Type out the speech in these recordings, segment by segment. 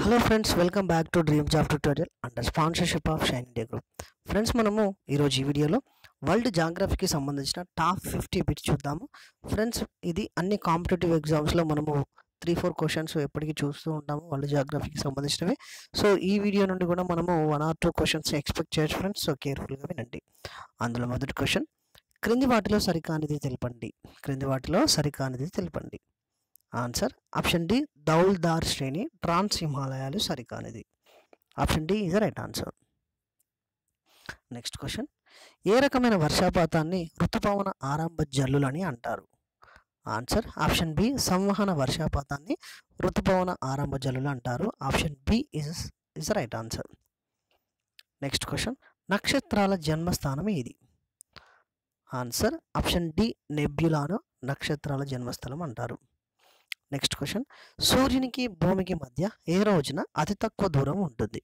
Hello friends welcome back to dream job tutorial under sponsorship of Shine India group friends మనము ఈరోజు ఈ వీడియోలో world జాగ్రఫీకి సంబంధించిన టాప్ ఫిఫ్టీ బిట్స్ చూద్దాము. ఫ్రెండ్స్ ఇది అన్ని కాంపిటేటివ్ ఎగ్జామ్స్లో మనము త్రీ ఫోర్ క్వశ్చన్స్ ఎప్పటికీ చూస్తూ ఉంటాము వరల్డ్ జాగ్రఫీకి సంబంధించినవి. సో ఈ వీడియో నుండి కూడా మనము one or two questions expect చేయొచ్చు ఫ్రెండ్స్ సో కేర్ఫుల్గా వినండి. అందులో మొదటి క్వశ్చన్ క్రింది వాటిలో సరికానిది తెలపండి. క్రింది వాటిలో సరికానిది తెలపండి. ఆన్సర్ ఆప్షన్ డి దౌల్దార్ శ్రేణి ట్రాన్స్ హిమాలయాలు సరికానిది. Option D is right answer. Next question. ఏ రకమైన వర్షపాతాన్ని ఋతుపవన ఆరంభ జల్లులని అంటారు? ఆన్సర్ ఆప్షన్ బి సంవహన వర్షపాతాన్ని ఋతుపవన ఆరంభ జల్లులు అంటారు. Option B is is right answer. Next question. నక్షత్రాల జన్మస్థానం ఏది? ఆన్సర్ ఆప్షన్ డి నెబ్యులాను నక్షత్రాల జన్మస్థలం అంటారు. నెక్స్ట్ క్వశ్చన్ సూర్యునికి భూమికి మధ్య ఏ రోజున అతి తక్కువ దూరం ఉంటుంది?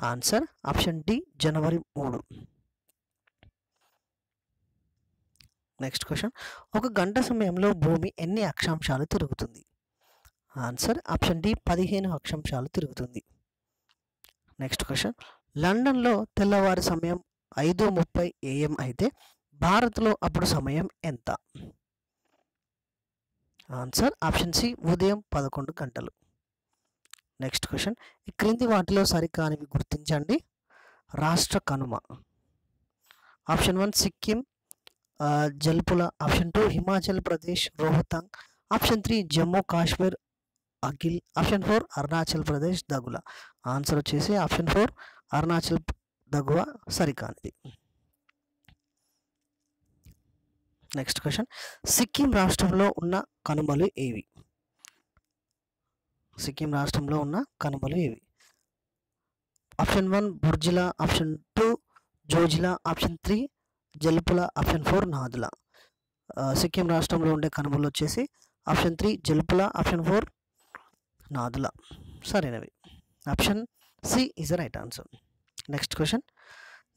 ఆన్సర్ ఆప్షన్ డి జనవరి మూడు. నెక్స్ట్ క్వశ్చన్ ఒక గంట సమయంలో భూమి ఎన్ని అక్షాంశాలు తిరుగుతుంది? ఆన్సర్ ఆప్షన్ డి పదిహేను అక్షాంశాలు తిరుగుతుంది. నెక్స్ట్ క్వశ్చన్ లండన్లో తెల్లవారి సమయం ఐదు ముప్పై ఏఎం అయితే భారత్లో అప్పుడు సమయం ఎంత? ఆన్సర్ ఆప్షన్ సి ఉదయం పదకొండు గంటలు. నెక్స్ట్ క్వశ్చన్ ఈ క్రింది వాటిలో సరికానివి గుర్తించండి. రాష్ట్ర Kanuma. Option one Sikkim Jelepla. Option two Himachal Pradesh Rohtang option three Jammu Kashmir Akhil option four Arunachal Pradesh Dagula answer వచ్చేసి ఆప్షన్ ఫోర్ అరుణాచల్ దగువ సరికానిది. నెక్స్ట్ క్వశ్చన్ సిక్కిం రాష్ట్రంలో ఉన్న కనుమలు ఏవి? సిక్కిం రాష్ట్రంలో ఉన్న కనుమలు ఏవి? Option one Burzila option two Zojila option three Jelepla option four Nathula. Sikkim రాష్ట్రంలో ఉండే కనుమలు వచ్చేసి option three Jelepla option four Nathula. సరైనవి. Option C is right answer. Next question.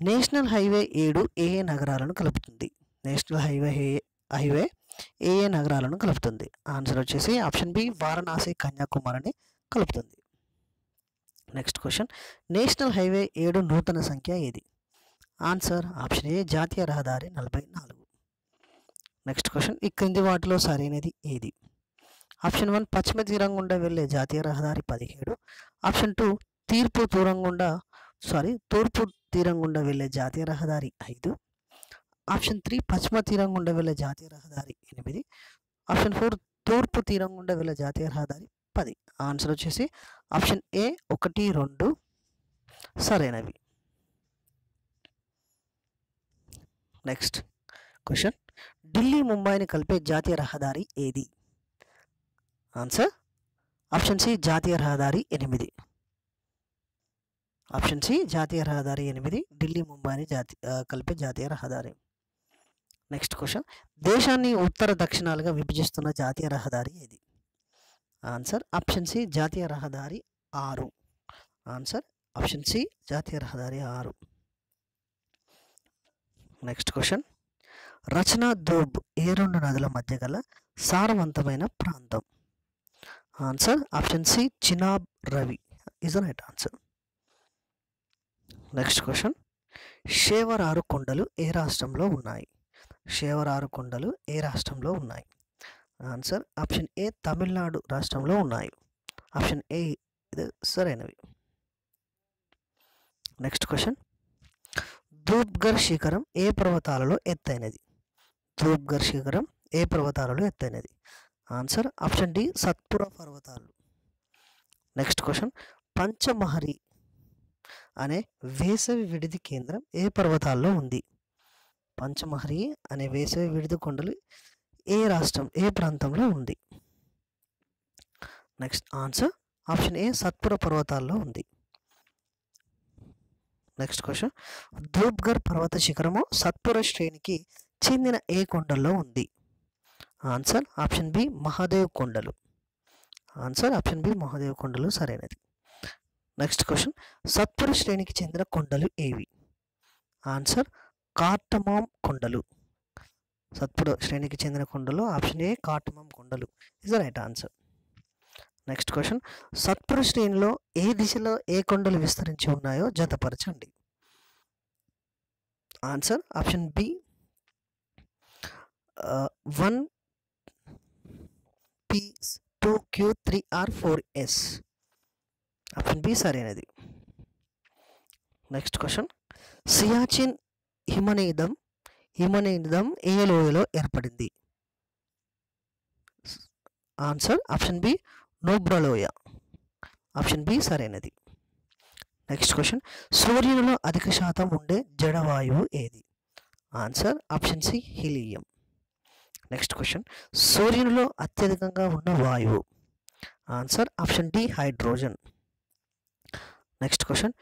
National highway ఏడు ఏ ఏ నగరాలను కలుపుతుంది? నేషనల్ హైవే హే- హైవే ఏ ఏ నగరాలను కలుపుతుంది? ఆన్సర్ వచ్చేసి ఆప్షన్ బి వారణాసి కన్యాకుమారిని కలుపుతుంది. నెక్స్ట్ క్వశ్చన్ నేషనల్ హైవే ఏడు నూతన సంఖ్య ఏది? ఆన్సర్ ఆప్షన్ ఏ జాతీయ రహదారి నలభై నాలుగు. నెక్స్ట్ క్వశ్చన్ ఈ క్రింది వాటిలో సరైనది ఏది? ఆప్షన్ వన్ పశ్చిమ తీరం గుండా వెళ్ళే జాతీయ రహదారి పదిహేడు. ఆప్షన్ టూ తీర్పు దూరం గుండా సారీ తూర్పు తీరం గుండా వెళ్ళే జాతీయ రహదారి ఐదు. ఆప్షన్ త్రీ పశ్చిమ తీరం గుండా వెళ్ళే జాతీయ రహదారి ఎనిమిది. ఆప్షన్ ఫోర్ తూర్పు తీరం గుండా వెళ్ళే జాతీయ రహదారి పది. ఆన్సర్ వచ్చేసి ఆప్షన్ ఏ ఒకటి రెండు సరైనవి. Next question. ఢిల్లీ ముంబైని కలిపే జాతీయ రహదారి ఏది? ఆన్సర్ ఆప్షన్ సి జాతీయ రహదారి ఎనిమిది. ఆప్షన్ సి జాతీయ రహదారి ఎనిమిది. ఢిల్లీ ముంబైని జాతి కలిపే జాతీయ రహదారి. నెక్స్ట్ క్వశ్చన్ దేశాన్ని ఉత్తర దక్షిణాలుగా విభజిస్తున్న జాతీయ రహదారి ఏది? ఆన్సర్ ఆప్షన్ సి జాతీయ రహదారి ఆరు. ఆన్సర్ ఆప్షన్ సి జాతీయ రహదారి ఆరు. నెక్స్ట్ క్వశ్చన్ రచనా దోబ్ ఏ రెండు నదుల మధ్య గల సారవంతమైన ప్రాంతం? Answer option C Chenab Ravi. Is right answer next question షేవరారు కొండలు ఏ రాష్ట్రంలో ఉన్నాయి? శేవరారు కొండలు ఏ రాష్ట్రంలో ఉన్నాయి? ఆన్సర్ ఆప్షన్ ఏ తమిళనాడు రాష్ట్రంలో ఉన్నాయి. ఆప్షన్ ఏ ఇది సరైనవి. Next question. ధూప్ఘర్ శిఖరం ఏ పర్వతాలలో ఎత్తైనది? ధూప్ఘర్ శిఖరం ఏ పర్వతాలలో ఎత్తైనది? ఆన్సర్ ఆప్షన్ డి సత్పుర పర్వతాలు. Next question. పంచమహరి అనే వేసవి విడిది కేంద్రం ఏ పర్వతాల్లో ఉంది? పంచమహరి అనే వేసవి విడుదల కొండలు ఏ రాష్ట్రం ఏ ప్రాంతంలో ఉంది? Next answer option A Satpura పర్వతాల్లో ఉంది. నెక్స్ట్ క్వశ్చన్ ధూప్గర్ పర్వత శిఖరము సత్పుర శ్రేణికి చెందిన ఏ కొండల్లో ఉంది? ఆన్సర్ ఆప్షన్ బి మహాదేవ్ కొండలు. ఆన్సర్ ఆప్షన్ బి మహాదేవ్ కొండలు సరైనది. నెక్స్ట్ క్వశ్చన్ సత్పుర శ్రేణికి చెందిన కొండలు ఏవి? ఆన్సర్ కార్టమామ్ కొండలు. సత్పుర శ్రేణికి చెందిన కొండలు ఆప్షన్ ఏ కార్టమామ్ కొండలు. Is the right answer next question Satpura శ్రేణిలో ఏ దిశలో ఏ కొండలు విస్తరించి ఉన్నాయో జతపరచండి. Answer option B one P two Q three R four S option B సరైనది. నెక్స్ట్ క్వశ్చన్ సియాచిన్ హిమనీదం హిమనీదం ఏ లోయలో ఏర్పడింది ఆన్సర్ ఆప్షన్ బి నోబ్రలోయ. ఆప్షన్ బి సరైనది. నెక్స్ట్ క్వశ్చన్ సూర్యునిలో అధిక శాతం ఉండే జడవాయువు ఏది? Answer option C helium. Next question సూర్యునిలో అత్యధికంగా ఉన్న వాయువు? Answer option D hydrogen. Next question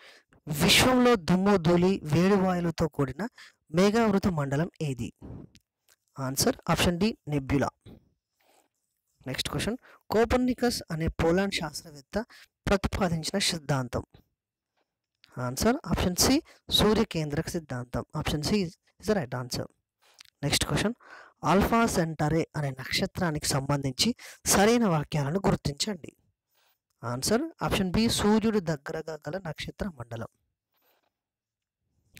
విశ్వంలో దుమ్ము ధూళి వేడివాయులతో కూడిన మేఘావృత మండలం ఏది? Answer option D nebula. Next question. Copernicus అనే పోలాండ్ శాస్త్రవేత్త ప్రతిపాదించిన సిద్ధాంతం. ఆన్సర్ ఆప్షన్ సి సూర్య కేంద్రక సిద్ధాంతం. Option C is the right answer. Next question. Alpha Centauri అనే నక్షత్రానికి సంబంధించి సరైన వాక్యాలను గుర్తించండి. ఆన్సర్ ఆప్షన్ బి సూర్యుడి దగ్గరగా గల నక్షత్ర మండలం.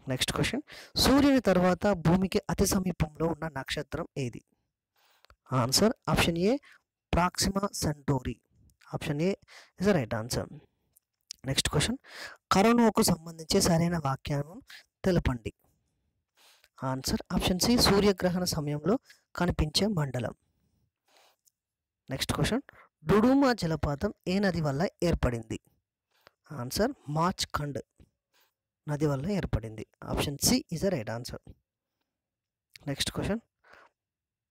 నెక్స్ట్ క్వశ్చన్ సూర్యుని తర్వాత భూమికి అతి సమీపంలో ఉన్న నక్షత్రం ఏది? Answer option A Proxima Centauri option A is right answer next question కరోనాకు సంబంధించి సరైన వాక్యాలను తెలపండి. ఆన్సర్ ఆప్షన్ సి సూర్యగ్రహణ సమయంలో కనిపించే మండలం. నెక్స్ట్ క్వశ్చన్ డుడుమా జలపాతం ఏ నది వల్ల ఏర్పడింది? ఆన్సర్ మార్చ్ ఖండ్ నది వల్ల ఏర్పడింది. Option C is the right answer. Next question.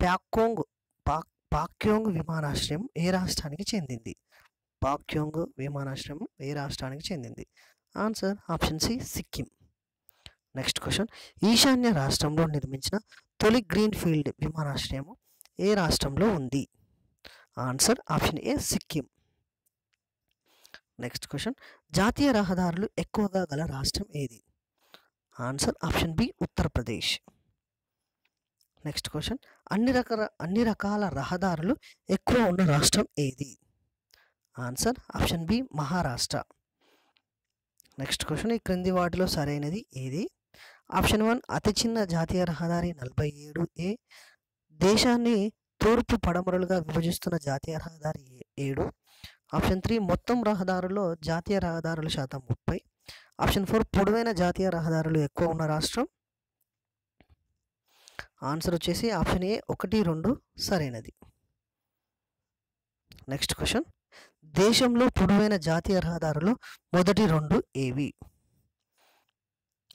Pakyong Pak Pakyong విమానాశ్రయం ఏ రాష్ట్రానికి చెందింది? పాక్యోంగ్ విమానాశ్రయం ఏ రాష్ట్రానికి చెందింది? Answer option C Sikkim. Next question. ఈశాన్య రాష్ట్రంలో నిర్మించిన తొలి గ్రీన్ ఫీల్డ్ విమానాశ్రయం ఏ రాష్ట్రంలో ఉంది? Answer option A Sikkim. Next question. జాతీయ రహదారులు ఎక్కువగా గల రాష్ట్రం ఏది? Answer option B Uttar Pradesh next question. అన్ని రకాల అన్ని రకాల రహదారులు ఎక్కువ ఉన్న రాష్ట్రం ఏది? Answer option B Maharashtra. Next question. ఈ క్రింది వాటిలో సరైనది ఏది? ఆప్షన్ వన్ అతి చిన్న జాతీయ రహదారి నలభై ఏడు ఏ దేశాన్ని తూర్పు పడమరలుగా విభజిస్తున్న జాతీయ రహదారి ఏ- ఏడు. ఆప్షన్ త్రీ మొత్తం రహదారుల్లో జాతీయ రహదారుల శాతం ముప్పై. ఆప్షన్ ఫోర్ పొడవైన జాతీయ రహదారులు ఎక్కువ ఉన్న రాష్ట్రం. ఆన్సర్ వచ్చేసి ఆప్షన్ ఏ ఒకటి రెండు సరైనది. Next question. దేశంలో పొడవైన జాతీయ రహదారులు మొదటి రెండు ఏవి?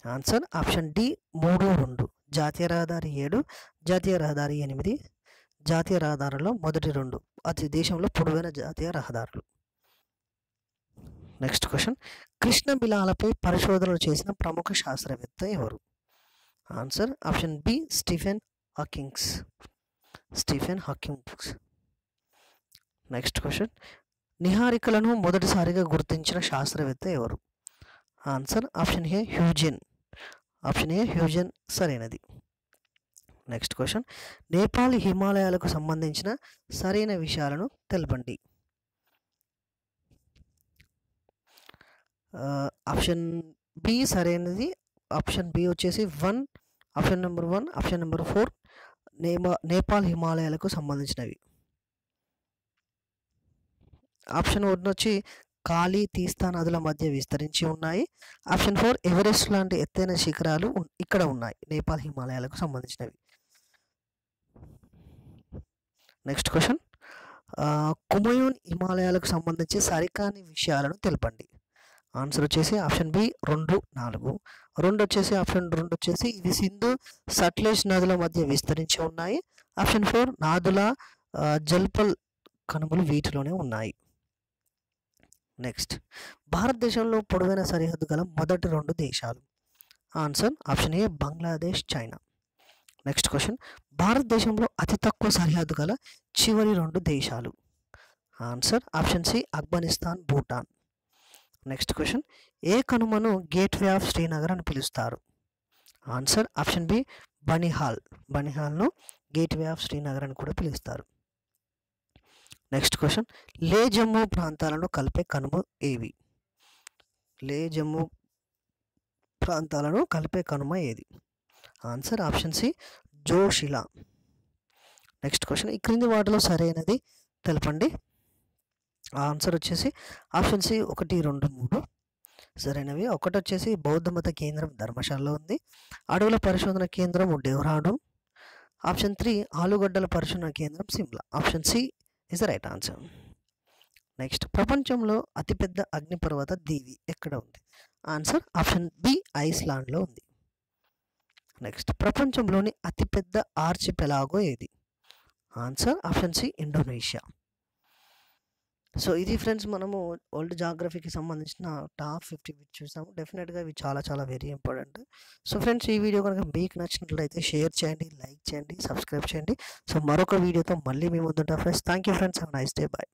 ఆన్సర్ ఆప్షన్ డి మూడు రెండు. జాతీయ రహదారి ఏడు జాతీయ రహదారి ఎనిమిది. జాతీయ రహదారుల్లో మొదటి రెండు అది దేశంలో పొడవైన జాతీయ రహదారులు. నెక్స్ట్ క్వశ్చన్ కృష్ణ బిలాలపై పరిశోధనలు చేసిన ప్రముఖ శాస్త్రవేత్త ఎవరు? Answer option B Stephen Hawkings Stephen Hawkings next question నిహారికలను మొదటిసారిగా గుర్తించిన శాస్త్రవేత్త ఎవరు? Answer option A Huygens option A Huygens సరైనది. నెక్స్ట్ క్వశ్చన్ నేపాల్ హిమాలయాలకు సంబంధించిన సరైన విషయాలను తెలపండి. ఆప్షన్ బి సరైనది. ఆప్షన్ బి వచ్చేసి one. Option number one option number four నేమా Nepal హిమాలయాలకు సంబంధించినవి. ఆప్షన్ వన్ వచ్చి కాళీ తీస్తా నదుల మధ్య విస్తరించి ఉన్నాయి. ఆప్షన్ ఫోర్ ఎవరెస్ట్ లాంటి ఎత్తైన శిఖరాలు ఇక్కడ ఉన్నాయి. నేపాల్ హిమాలయాలకు సంబంధించినవి. నెక్స్ట్ క్వశ్చన్ కుమయూన్ హిమాలయాలకు సంబంధించి సరికాని విషయాలను తెలపండి. ఆన్సర్ వచ్చేసి ఆప్షన్ బి రెండు నాలుగు. రెండు వచ్చేసి ఆప్షన్ రెండు వచ్చేసి ఇది సింధు సట్లేజ్ నదుల మధ్య విస్తరించి ఉన్నాయి. ఆప్షన్ ఫోర్ నాదుల జల్పల్ కనుమలు వీటిలోనే ఉన్నాయి. నెక్స్ట్ భారతదేశంలో పొడవైన సరిహద్దు గల మొదటి రెండు దేశాలు. Answer option A Bangladesh China next question భారతదేశంలో అతి తక్కువ సరిహద్దు గల చివరి రెండు దేశాలు. Answer option C Afghanistan Bhutan. Next question ఏ కనుమను గేట్వే ఆఫ్ శ్రీనగర్ అని పిలుస్తారు? ఆన్సర్ ఆప్షన్ బి బనిహాల్ బనిహాల్ను గేట్వే ఆఫ్ శ్రీనగర్ అని కూడా పిలుస్తారు. నెక్స్ట్ క్వశ్చన్ లే జమ్మూ ప్రాంతాలను కలిపే కనుమ ఏవి? లే జమ్మూ ప్రాంతాలను కలిపే కనుమ ఏది? Answer option C Zojila. Next question ఈ క్రింది వాటిలో సరైనది తెలపండి. ఆన్సర్ వచ్చేసి ఆప్షన్ సి ఒకటి రెండు మూడు. సరైనవి. ఒకటి వచ్చేసి బౌద్ధ మత కేంద్రం ధర్మశాలలో ఉంది. అడవుల పరిశోధన కేంద్రం డెహ్రాడూన్ ఆప్షన్ త్రీ ఆలుగడ్డల పరిశోధన కేంద్రం Shimla. Option C is the right answer. Next ప్రపంచంలో అతిపెద్ద అగ్నిపర్వత దీవి ఎక్కడ ఉంది? ఆన్సర్ ఆప్షన్ బి ఐస్లాండ్లో ఉంది. నెక్స్ట్ ప్రపంచంలోని అతిపెద్ద ఆర్చిపెలాగో ఏది? Answer option C Indonesia so ఇది ఫ్రెండ్స్ మనము వరల్డ్ జాగ్రఫీకి సంబంధించిన టాప్ ఫిఫ్టీ బిట్ చూసాము. డెఫినెట్గా ఇవి చాలా చాలా వెరీ ఇంపార్టెంట్ సో ఫ్రెండ్స్ ఈ వీడియో కనుక మీకు నచ్చినట్లయితే షేర్ చేయండి లైక్ చేయండి సబ్స్క్రైబ్ చేయండి. సో మరొక వీడియోతో మళ్ళీ మీ ముందుంటా friends thank you friends have nice day bye